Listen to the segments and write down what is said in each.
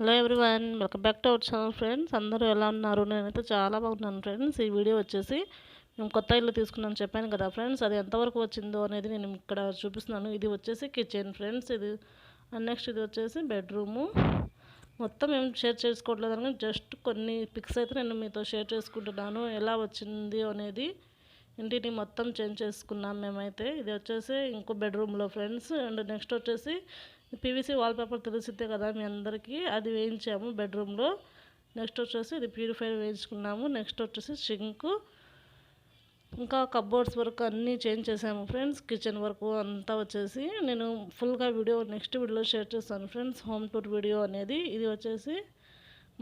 Hello everyone welcome back to our channel friends. అందరూ ఎలా ఉన్నారు? నేనైతే చాలా బాగున్నాను ఫ్రెండ్స్. ఈ వీడియో వచ్చేసి మేము కొత్త ఇల్లు తీసుకున్నాను చెప్పాను కదా ఫ్రెండ్స్. అది ఎంతవరకు వచ్చిందో అనేది నేను ఇక్కడ చూపిస్తున్నాను. ఇది వచ్చేసి కిచెన్ ఫ్రెండ్స్. ఇది నెక్స్ట్ ఇది వచ్చేసి బెడ్రూము. మొత్తం ఏం షేర్ చేసుకోవట్లేదు అని జస్ట్ కొన్ని పిక్స్ అయితే నేను మీతో షేర్ చేసుకుంటున్నాను. ఎలా వచ్చింది అనేది ఇంటిని మొత్తం చేంజ్ చేసుకున్నాం మేమైతే. ఇది వచ్చేసి ఇంకో బెడ్రూమ్లో ఫ్రెండ్స్. అండ్ నెక్స్ట్ వచ్చేసి పీవీసీ వాల్పేపర్ తెలిసిద్దే కదా మీ అందరికీ. అది వేయించాము బెడ్రూమ్లో. నెక్స్ట్ వచ్చేసి ఇది ప్యూరిఫైర్ వేయించుకున్నాము. నెక్స్ట్ వచ్చేసి షింకు ఇంకా కబ్బోర్డ్స్ వరకు అన్నీ చేంజ్ చేశాము ఫ్రెండ్స్. కిచెన్ వర్క్ అంతా వచ్చేసి నేను ఫుల్గా వీడియో నెక్స్ట్ వీడియోలో షేర్ చేస్తాను ఫ్రెండ్స్. హోమ్ టూర్ వీడియో అనేది. ఇది వచ్చేసి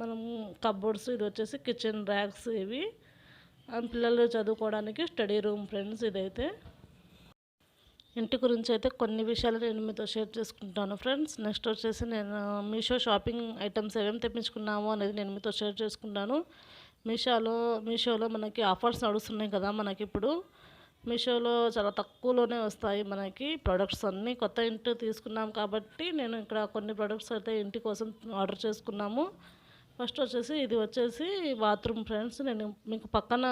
మనం కబ్బోర్డ్స్ ఇది వచ్చేసి కిచెన్ ర్యాక్స్ ఇవి. పిల్లలు చదువుకోవడానికి స్టడీ రూమ్ ఫ్రెండ్స్ ఇదైతే. ఇంటి గురించి అయితే కొన్ని విషయాలు నేను మీతో షేర్ చేసుకుంటాను ఫ్రెండ్స్. నెక్స్ట్ వచ్చేసి నేను మీషో షాపింగ్ ఐటమ్స్ ఏమేమి తెప్పించుకున్నాము అనేది నేను మీతో షేర్ చేసుకుంటాను. మీషోలో మీషోలో మనకి ఆఫర్స్ నడుస్తున్నాయి కదా మనకి ఇప్పుడు. మీషోలో చాలా తక్కువలోనే వస్తాయి మనకి ప్రొడక్ట్స్ అన్నీ. కొత్త ఇంటి తీసుకున్నాం కాబట్టి నేను ఇక్కడ కొన్ని ప్రొడక్ట్స్ అయితే ఇంటి కోసం ఆర్డర్ చేసుకున్నాము. ఫస్ట్ వచ్చేసి ఇది వచ్చేసి బాత్రూమ్ ఫ్రెండ్స్. నేను మీకు పక్కన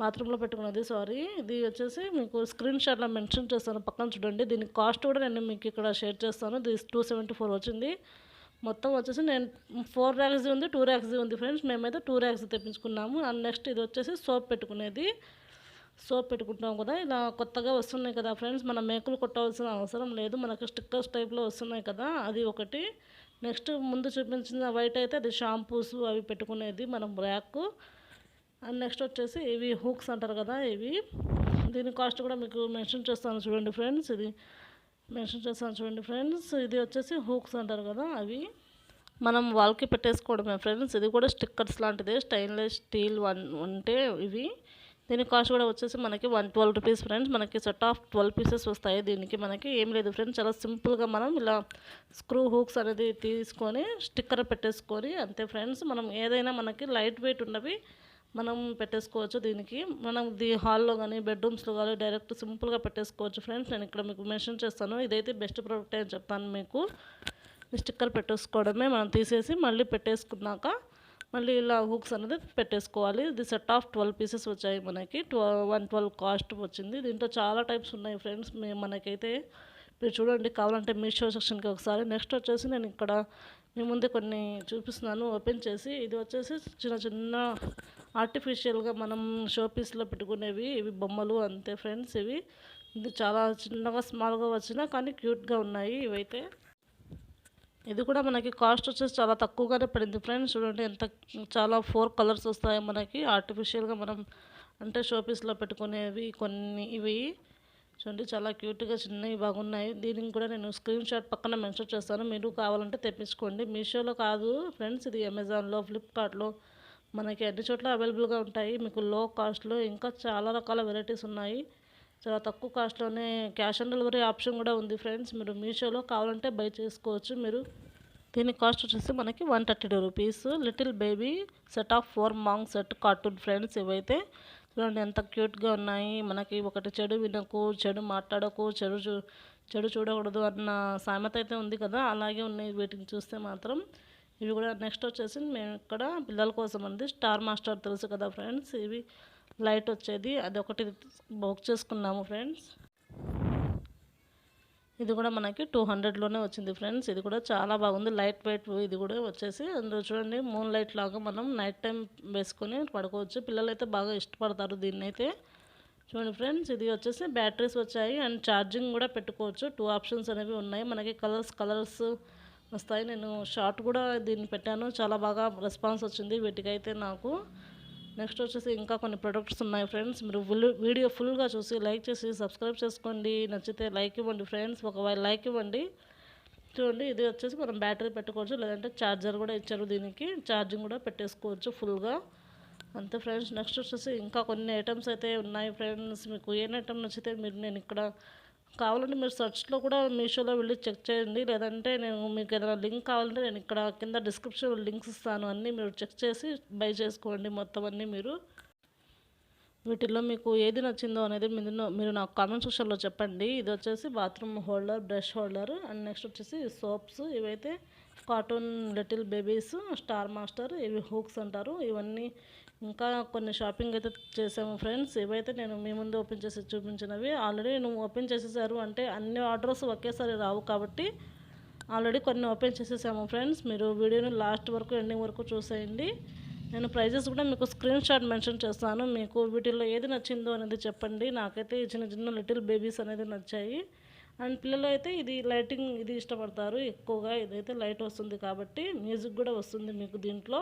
బాత్రూంలో పెట్టుకున్నది సారీ ఇది వచ్చేసి మీకు స్క్రీన్ షాట్లో మెన్షన్ చేస్తాను. పక్కన చూడండి. దీని కాస్ట్ కూడా నేను మీకు ఇక్కడ షేర్ చేస్తాను. ఇది టూ సెవెంటీ ఫోర్ వచ్చింది. మొత్తం వచ్చేసి నేను ఫోర్ ర్యాక్స్ ఉంది టూ ర్యాక్స్ ఉంది ఫ్రెండ్స్ మేమైతే టూ ర్యాక్స్ తెప్పించుకున్నాము. అండ్ నెక్స్ట్ ఇది వచ్చేసి సోప్ పెట్టుకునేది. సోప్ పెట్టుకుంటాం కదా. ఇలా కొత్తగా వస్తున్నాయి కదా ఫ్రెండ్స్ మన మేకులు కొట్టవలసిన అవసరం లేదు. మనకు స్టిక్కర్స్ టైప్లో వస్తున్నాయి కదా. అది ఒకటి. నెక్స్ట్ ముందు చూపించిన వైట్ అయితే అది షాంపూస్ అవి పెట్టుకునేది. మనం ర్యాక్ అండ్ నెక్స్ట్ వచ్చేసి ఇవి హూక్స్ అంటారు కదా ఇవి. దీని కాస్ట్ కూడా మీకు మెన్షన్ చేస్తాను చూడండి ఫ్రెండ్స్ ఇది మెన్షన్ చేస్తాను చూడండి ఫ్రెండ్స్ ఇది వచ్చేసి హూక్స్ అంటారు కదా అవి. మనం వాల్కి పెట్టేసుకోవడమే ఫ్రెండ్స్ ఇది కూడా స్టిక్కర్స్ లాంటిదే స్టెయిన్లెస్ స్టీల్ వన్ అంటే ఇవి. దీని కాస్ట్ కూడా వచ్చేసి మనకి వన్ ట్వెల్వ్ రూపీస్ ఫ్రెండ్స్ మనకి సెట్ ఆఫ్ ట్వెల్వ్ పీసెస్ వస్తాయి. దీనికి మనకి ఏం లేదు ఫ్రెండ్స్ చాలా సింపుల్గా మనం ఇలా స్క్రూ హూక్స్ అనేది తీసుకొని స్టిక్కర్ పెట్టేసుకొని అంతే ఫ్రెండ్స్ మనం ఏదైనా మనకి లైట్ వెయిట్ ఉన్నవి మనం పెట్టేసుకోవచ్చు దీనికి. మనం ది హాల్లో కానీ బెడ్రూమ్స్లో కానీ డైరెక్ట్ సింపుల్గా పెట్టేసుకోవచ్చు. ఫ్రెండ్స్ నేను ఇక్కడ మీకు మెన్షన్ చేస్తాను. ఇదైతే బెస్ట్ ప్రోడక్ట్ అని చెప్తాను మీకు. స్టిక్కర్ పెట్టేసుకోవడమే. మనం తీసేసి మళ్ళీ పెట్టేసుకున్నాక మళ్ళీ ఇలా హుక్స్ అనేది పెట్టేసుకోవాలి. ఇది సెట్ ఆఫ్ ట్వెల్వ్ పీసెస్ వచ్చాయి మనకి. ట్వెల్వ్ వన్ ట్వెల్వ్ కాస్ట్ వచ్చింది. దీంట్లో చాలా టైప్స్ ఉన్నాయి ఫ్రెండ్స్. మనకైతే మీరు చూడండి కావాలంటే మీషో సెక్షన్కి ఒకసారి. నెక్స్ట్ వచ్చేసి నేను ఇక్కడ మీ ముందే కొన్ని చూపిస్తున్నాను. ఓపెన్ చేసి ఇది వచ్చేసి చిన్న చిన్న ఆర్టిఫిషియల్గా మనం షోపీస్లో పెట్టుకునేవి ఇవి బొమ్మలు అంతే ఫ్రెండ్స్ ఇవి. ఇది చాలా చిన్నగా స్మాల్గా వచ్చినా కానీ క్యూట్గా ఉన్నాయి ఇవైతే. ఇది కూడా మనకి కాస్ట్ వచ్చేసి చాలా తక్కువగానే పడింది ఫ్రెండ్స్. చూడండి ఎంత చాలా ఫోర్ కలర్స్ వస్తాయి మనకి. ఆర్టిఫిషియల్గా మనం అంటే షోపీస్లో పెట్టుకునేవి కొన్ని ఇవి. చూడండి చాలా క్యూట్గా చిన్నవి బాగున్నాయి. దీనికి కూడా నేను స్క్రీన్ షాట్ పక్కన మెన్షన్ చేస్తాను. మీరు కావాలంటే తెప్పించుకోండి. మీషోలో కాదు ఫ్రెండ్స్ ఇది అమెజాన్లో ఫ్లిప్కార్ట్లో మనకి అన్ని చోట్ల అవైలబుల్గా ఉంటాయి. మీకు లో కాస్ట్లో ఇంకా చాలా రకాల వెరైటీస్ ఉన్నాయి. చాలా తక్కువ కాస్ట్లోనే క్యాష్ ఆన్ డెలివరీ ఆప్షన్ కూడా ఉంది ఫ్రెండ్స్. మీరు మీషోలో కావాలంటే బై చేసుకోవచ్చు. మీరు దీని కాస్ట్ వచ్చేసి మనకి one thirty two rupees. Little baby set of four Mang set cartoon friends ఇవైతే. చూడండి ఎంత క్యూట్గా ఉన్నాయి. మనకి ఒకటి చెడు వినకు చెడు మాట్లాడకు చెడు చూ చెడు చూడకూడదు అన్న సామెత అయితే ఉంది కదా. అలాగే ఉన్నాయి వీటిని చూస్తే మాత్రం. ఇవి కూడా నెక్స్ట్ వచ్చేసి మేము ఇక్కడ పిల్లల కోసం ఉంది. స్టార్ మాస్టర్ తెలుసు కదా ఫ్రెండ్స్ ఇవి లైట్ వచ్చేది. అది ఒకటి బుక్ చేసుకున్నాము ఫ్రెండ్స్ ఇది కూడా మనకి టూ హండ్రెడ్లోనే వచ్చింది ఫ్రెండ్స్ ఇది కూడా చాలా బాగుంది. లైట్ వెయిట్ ఇది కూడా వచ్చేసి అందులో చూడండి మూన్ లైట్ లాగా మనం నైట్ టైం వేసుకొని పడుకోవచ్చు. పిల్లలు అయితే బాగా ఇష్టపడతారు దీన్ని అయితే చూడండి ఫ్రెండ్స్ ఇది వచ్చేసి బ్యాటరీస్ వచ్చాయి. అండ్ ఛార్జింగ్ కూడా పెట్టుకోవచ్చు. టూ ఆప్షన్స్ అనేవి ఉన్నాయి. మనకి కలర్స్ కలర్స్ వస్తాయి. నేను షార్ట్ కూడా దీన్ని పెట్టాను. చాలా బాగా రెస్పాన్స్ వచ్చింది వీటికైతే నాకు. నెక్స్ట్ వచ్చేసి ఇంకా కొన్ని ప్రొడక్ట్స్ ఉన్నాయి ఫ్రెండ్స్. మీరు ఫుల్ వీడియో ఫుల్గా చూసి లైక్ చేసి సబ్స్క్రైబ్ చేసుకోండి. నచ్చితే లైక్ ఇవ్వండి ఫ్రెండ్స్. ఒకవేళ లైక్ ఇవ్వండి. చూడండి ఇది వచ్చేసి మనం బ్యాటరీ పెట్టుకోవచ్చు. లేదంటే ఛార్జర్ కూడా ఇచ్చారు దీనికి. ఛార్జింగ్ కూడా పెట్టేసుకోవచ్చు ఫుల్గా. అంతే ఫ్రెండ్స్. నెక్స్ట్ వచ్చేసి ఇంకా కొన్ని ఐటమ్స్ అయితే ఉన్నాయి ఫ్రెండ్స్. మీకు ఏ ఐటమ్ నచ్చితే మీరు నేను ఇక్కడ కావాలంటే మీరు సర్చ్లో కూడా మీషోలో వెళ్ళి చెక్ చేయండి. లేదంటే నేను మీకు ఏదైనా లింక్ కావాలంటే నేను ఇక్కడ కింద డిస్క్రిప్షన్ లింక్స్ ఇస్తాను. అన్నీ మీరు చెక్ చేసి బై చేసుకోండి మొత్తం అన్నీ మీరు. వీటిల్లో మీకు ఏది నచ్చిందో అనేది మీరు మీరు నాకు కామెంట్ సెక్షన్లో చెప్పండి. ఇది వచ్చేసి bathroom holder brush holder and next వచ్చేసి సోప్స్. ఇవైతే cartoon little babies star master ఇవి హూక్స్ అంటారు. ఇవన్నీ ఇంకా కొన్ని షాపింగ్ అయితే చేసాము ఫ్రెండ్స్ ఇవైతే నేను మీ ముందు ఓపెన్ చేసి చూపించినవి ఆల్రెడీ నువ్వు ఓపెన్ చేసేసారు అంటే అన్ని ఆర్డర్స్ ఒకేసారి రావు కాబట్టి ఆల్రెడీ కొన్ని ఓపెన్ చేసేసాము ఫ్రెండ్స్ మీరు వీడియోని లాస్ట్ వరకు ఎండింగ్ వరకు చూసేయండి. నేను ప్రైజెస్ కూడా మీకు స్క్రీన్ షాట్ మెన్షన్ చేస్తాను. మీకు వీటిల్లో ఏది నచ్చిందో అనేది చెప్పండి. నాకైతే చిన్న చిన్న లిటిల్ బేబీస్ అనేది నచ్చాయి. అండ్ పిల్లలు అయితే ఇది లైటింగ్ ఇది ఇష్టపడతారు ఎక్కువగా. ఇదైతే లైట్ వస్తుంది కాబట్టి మ్యూజిక్ కూడా వస్తుంది మీకు దీంట్లో.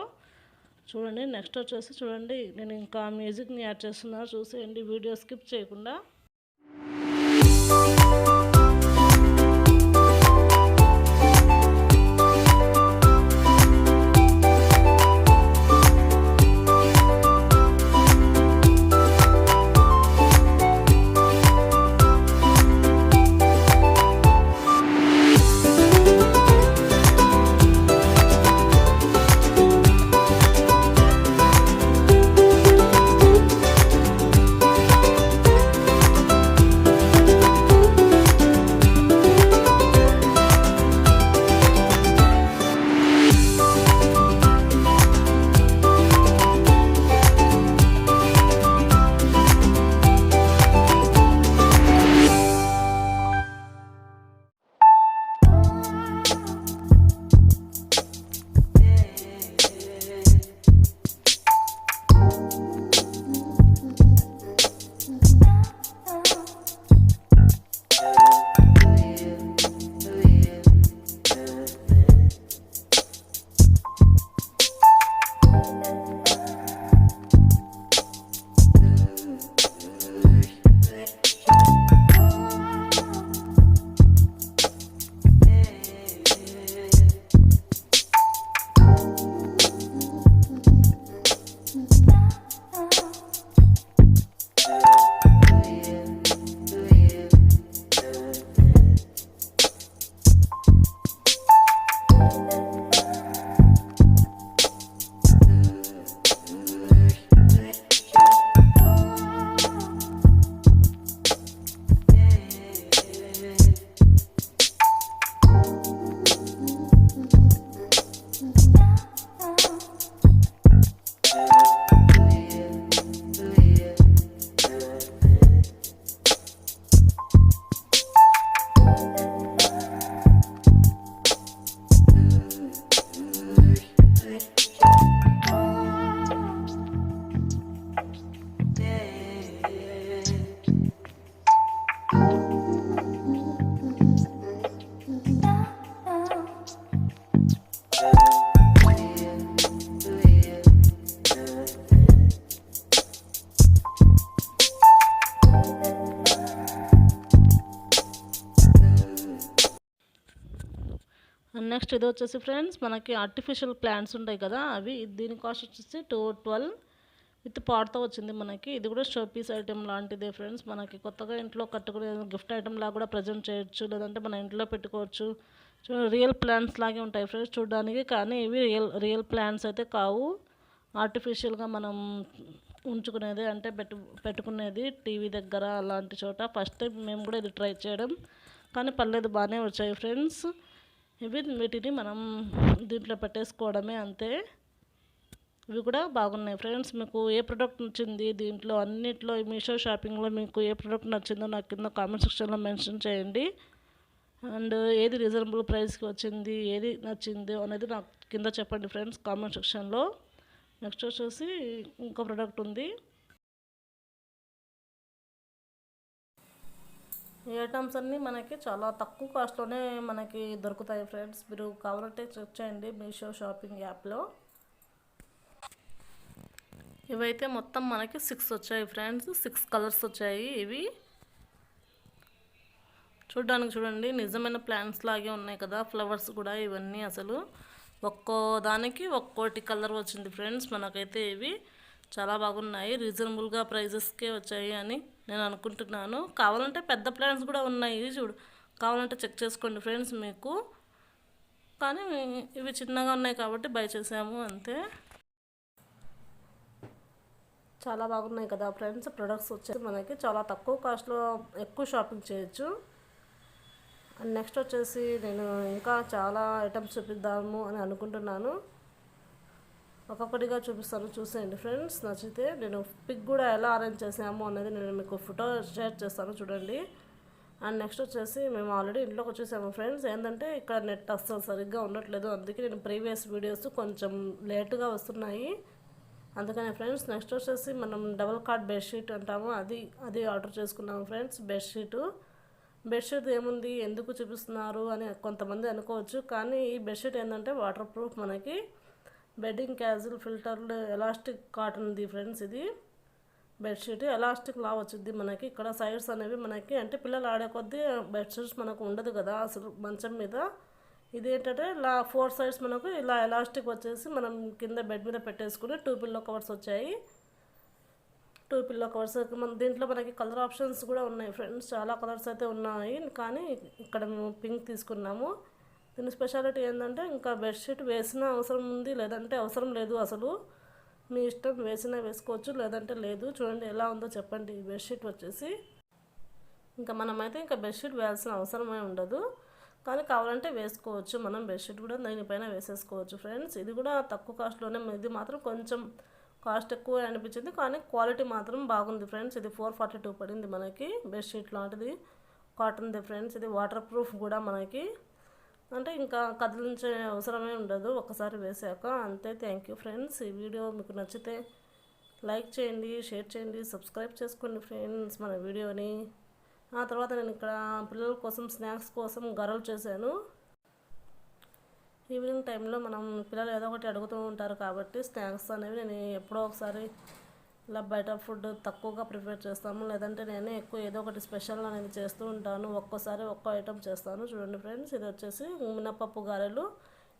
చూడండి నెక్స్ట్ వచ్చేసి చూడండి నేను ఇంకా మ్యూజిక్ని యాడ్ చేస్తున్నా చూసేయండి వీడియో స్కిప్ చేయకుండా. నెక్స్ట్ ఇది వచ్చేసి ఫ్రెండ్స్ మనకి ఆర్టిఫిషియల్ ప్లాంట్స్ ఉంటాయి కదా అవి దీని కాస్ట్ వచ్చేసి టూ ట్వెల్వ్ విత్ పాడుతూ వచ్చింది మనకి. ఇది కూడా షో పీస్ ఐటెం లాంటిదే ఫ్రెండ్స్. మనకి కొత్తగా ఇంట్లో కట్టుకునే గిఫ్ట్ ఐటెం లాగా కూడా ప్రజెంట్ చేయొచ్చు లేదంటే మన ఇంట్లో పెట్టుకోవచ్చు. రియల్ ప్లాంట్స్ లాగే ఉంటాయి ఫ్రెండ్స్ చూడడానికి. కానీ ఇవి రియల్ రియల్ ప్లాంట్స్ అయితే కావు. ఆర్టిఫిషియల్గా మనం ఉంచుకునేది అంటే పెట్టు పెట్టుకునేది టీవీ దగ్గర అలాంటి చోట. ఫస్ట్ టైం మేము కూడా ఇది ట్రై చేయడం. కానీ పర్లేదు బాగానే వచ్చాయి ఫ్రెండ్స్. ఇవి వీటిని మనం దీంట్లో పెట్టేసుకోవడమే అంతే. ఇవి కూడా బాగున్నాయి ఫ్రెండ్స్. మీకు ఏ ప్రోడక్ట్ నచ్చింది దీంట్లో అన్నిట్లో మీషో షాపింగ్లో మీకు ఏ ప్రోడక్ట్ నచ్చిందో నాకు కింద కామెంట్ సెక్షన్లో మెన్షన్ చేయండి. అండ్ ఏది రీజనబుల్ ప్రైస్కి వచ్చింది ఏది నచ్చింది అనేది నాకు కింద చెప్పండి ఫ్రెండ్స్ కామెంట్ సెక్షన్లో నెక్స్ట్ వచ్చేసి ఇంకో ప్రోడక్ట్ ఉంది. ఈ ఐటమ్స్ అన్నీ మనకి చాలా తక్కువ కాస్ట్లోనే మనకి దొరుకుతాయి ఫ్రెండ్స్ మీరు కావాలంటే చెక్ చేయండి మీషో షాపింగ్ యాప్లో ఇవైతే మొత్తం మనకి సిక్స్ వచ్చాయి ఫ్రెండ్స్ సిక్స్ కలర్స్ వచ్చాయి ఇవి. చూడ్డానికి చూడండి నిజమైన ప్లాంట్స్ లాగే ఉన్నాయి కదా ఫ్లవర్స్ కూడా ఇవన్నీ అసలు. ఒక్కో దానికి ఒక్కోటి కలర్ వచ్చింది ఫ్రెండ్స్ మనకైతే ఇవి. చాలా బాగున్నాయి. రీజనబుల్గా ప్రైజెస్కే వచ్చాయి అని నేను అనుకుంటున్నాను. కావాలంటే పెద్ద ప్లాన్స్ కూడా ఉన్నాయి. చూడు. కావాలంటే చెక్ చేసుకోండి ఫ్రెండ్స్ మీకు. కానీ ఇవి చిన్నగా ఉన్నాయి కాబట్టి బై చేసాము అంతే. చాలా బాగున్నాయి కదా ఫ్రెండ్స్ ప్రొడక్ట్స్ వచ్చేసి మనకి చాలా తక్కువ కాస్ట్లో ఎక్కువ షాపింగ్ చేయొచ్చు. అండ్ నెక్స్ట్ వచ్చేసి నేను ఇంకా చాలా ఐటమ్స్ చూపిద్దాము అని అనుకుంటున్నాను. ఒక్కొక్కటిగా చూపిస్తాను చూసేయండి ఫ్రెండ్స్. నచ్చితే నేను పిక్ కూడా ఎలా అరేంజ్ చేసాము అనేది నేను మీకు ఫోటో షేర్ చేస్తాను చూడండి. అండ్ నెక్స్ట్ వచ్చేసి మేము ఆల్రెడీ ఇంట్లోకి వచ్చేసాము ఫ్రెండ్స్. ఏంటంటే ఇక్కడ నెట్ అస్సలు సరిగ్గా ఉండట్లేదు. అందుకే నేను ప్రీవియస్ వీడియోస్ కొంచెం లేటుగా వస్తున్నాయి. అందుకనే ఫ్రెండ్స్ నెక్స్ట్ వచ్చేసి మనం డబుల్ కార్డ్ బెడ్షీట్ అంటాము. అది అది ఆర్డర్ చేసుకున్నాము ఫ్రెండ్స్ బెడ్షీటు. బెడ్షీట్ ఏముంది? ఎందుకు చూపిస్తున్నారు? అని కొంతమంది అనుకోవచ్చు. కానీ ఈ బెడ్షీట్ ఏంటంటే వాటర్ ప్రూఫ్ మనకి. బెడ్డింగ్ క్యాజువల్ ఫిల్టర్లు ఎలాస్టిక్ కాటన్ది ఫ్రెండ్స్ ఇది. బెడ్షీట్ ఎలాస్టిక్ లా వచ్చింది మనకి. ఇక్కడ సైడ్స్ అనేవి మనకి అంటే పిల్లలు ఆడే కొద్దీ బెడ్షీట్స్ మనకు ఉండదు కదా అసలు మంచం మీద. ఇది ఏంటంటే ఇలా ఫోర్ సైడ్స్ మనకు ఇలా ఎలాస్టిక్ వచ్చేసి మనం కింద బెడ్ మీద పెట్టేసుకుని టూ పిల్లో కవర్స్ వచ్చాయి. టూ పిల్లో కవర్స్ మన దీంట్లో మనకి కలర్ ఆప్షన్స్ కూడా ఉన్నాయి ఫ్రెండ్స్. చాలా కలర్స్ అయితే ఉన్నాయి. కానీ ఇక్కడ మేము పింక్ తీసుకున్నాము. దీని స్పెషాలిటీ ఏంటంటే ఇంకా బెడ్షీట్ వేసిన అవసరం ఉంది లేదంటే అవసరం లేదు అసలు. మీ ఇష్టం వేసినా వేసుకోవచ్చు లేదంటే లేదు. చూడండి ఎలా ఉందో చెప్పండి ఈ బెడ్షీట్ వచ్చేసి. ఇంకా మనమైతే ఇంకా బెడ్షీట్ వేయాల్సిన అవసరమే ఉండదు. కానీ కావాలంటే వేసుకోవచ్చు మనం బెడ్షీట్ కూడా దీనిపైన వేసేసుకోవచ్చు ఫ్రెండ్స్ ఇది కూడా తక్కువ కాస్ట్లోనే ఇది మాత్రం కొంచెం కాస్ట్ ఎక్కువ అనిపించింది. కానీ క్వాలిటీ మాత్రం బాగుంది ఫ్రెండ్స్ ఇది ఫోర్ ఫార్టీ టూ పడింది మనకి బెడ్షీట్ లాంటిది. కాటన్ది ఫ్రెండ్స్ ఇది వాటర్ ప్రూఫ్ కూడా మనకి. అంటే ఇంకా కదిలించే అవసరమే ఉండదు ఒకసారి వేసాక. అంతే థ్యాంక్ యూ ఫ్రెండ్స్ ఈ వీడియో మీకు నచ్చితే లైక్ చేయండి షేర్ చేయండి సబ్స్క్రైబ్ చేసుకోండి ఫ్రెండ్స్ మన వీడియోని. ఆ తర్వాత నేను ఇక్కడ పిల్లల కోసం స్నాక్స్ కోసం గరలు చేశాను. ఈవినింగ్ టైంలో మనం పిల్లలు ఏదో ఒకటి అడుగుతూ ఉంటారు కాబట్టి స్నాక్స్ అనేవి నేను ఎప్పుడో ఒకసారి ఇలా బయట ఫుడ్ తక్కువగా ప్రిపేర్ చేస్తాము. లేదంటే నేనే ఎక్కువ ఏదో ఒకటి స్పెషల్ అనేది చేస్తూ ఉంటాను. ఒక్కోసారి ఒక్కో ఐటమ్ చేస్తాను. చూడండి ఫ్రెండ్స్ ఇది వచ్చేసి మినపప్పు గారెలు.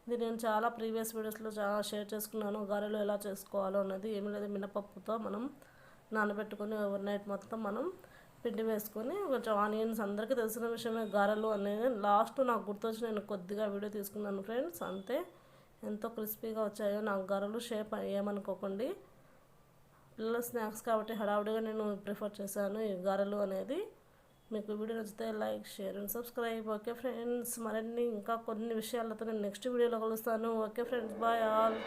ఇది నేను చాలా ప్రీవియస్ వీడియోస్లో చాలా షేర్ చేసుకున్నాను. గారెలు ఎలా చేసుకోవాలో అన్నది ఏమి లేదు. మినపప్పుతో మనం నానబెట్టుకొని ఓవర్ నైట్ మొత్తం మనం పిండి వేసుకొని కొంచెం ఆనియన్స్ అందరికీ తెలిసిన విషయమే గారెలు అనేది లాస్ట్ నాకు గుర్తొచ్చి నేను కొద్దిగా వీడియో తీసుకున్నాను ఫ్రెండ్స్. అంతే. ఎంతో క్రిస్పీగా వచ్చాయో నాకు గారెలు షేప్ ఏమనుకోకండి. పిల్లల స్నాక్స్ కాబట్టి హడావుడిగా నేను ప్రిఫర్ చేశాను ఈ గారెలు అనేది. మీకు వీడియో నచ్చితే like share and subscribe. Okay friends మరిన్ని ఇంకా కొన్ని విషయాలతో నేను నెక్స్ట్ వీడియోలో కలుస్తాను. Okay friends bye all.